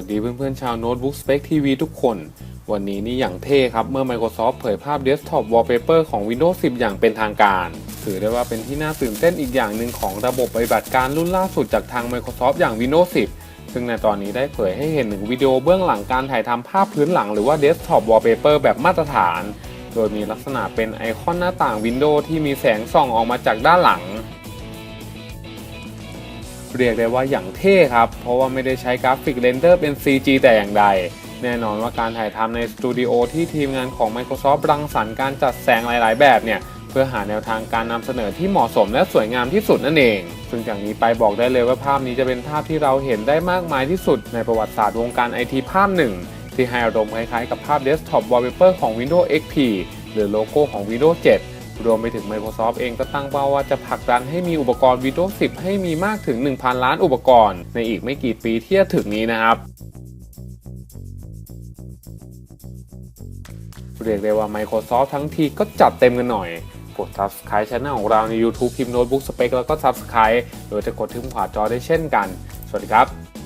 วัสดีเพื่อนๆชาวโน้ตบุ๊ก Spec TV ทุกคน วันนี้นี่อย่างเท่ครับ เมื่อ Microsoft เผยภาพ Desktop Wallpaper ของ Windows 10 อย่างเป็นทางการ ถือได้ว่าเป็นที่น่าตื่นเต้นอีกอย่างหนึ่งของระบบปฏิบัติการรุ่นล่าสุดจากทาง Microsoft อย่าง Windows 10 ซึ่งในตอนนี้ได้เผยให้เห็นถึงวิดีโอเบื้องหลังการถ่ายทำภาพพื้นหลังหรือว่า Desktop Wallpaper แบบมาตรฐาน โดยมีลักษณะเป็นไอคอนหน้าต่าง Windows ที่มีแสงส่องออกมาจากด้านหลัง เรียกได้ว่าอย่างเท่ครับ เพราะว่าไม่ได้ใช้กราฟิกเรนเดอร์เป็น CG แต่อย่างใด แน่นอนว่าการถ่ายทำในสตูดิโอที่ทีมงานของ Microsoft รังสรรค์การจัดแสงหลาย ๆ แบบเนี่ยเพื่อหาแนวทางการนำเสนอที่เหมาะสมและสวยงามที่สุดนั่นเอง ซึ่งจากนี้ไปบอกได้เลยว่าภาพนี้จะเป็นภาพที่เราเห็นได้มากมายที่สุดในประวัติศาสตร์วงการไอทีภาพหนึ่งที่ให้อารมณ์คล้ายๆกับภาพ Desktop Wallpaper ของ Windows XP หรือโลโก้ของ Windows 7 รวมไปถึง Microsoft เองก็ตั้งเป้าว่าจะผลักดันให้มีอุปกรณ์ Windows 10 ให้มีมากถึง 1,000 ล้านอุปกรณ์ ในอีกไม่กี่ปีที่จะถึงนี้นะครับเรียกได้ว่า Microsoft ทั้งทีก็จัดเต็มกันหน่อย กด Subscribe Channel ของเราใน YouTube พิมพ์ Notebook Spec แล้วก็ Subscribe โดยจะกดที่มุมขวาจอได้เช่นกัน สวัสดีครับ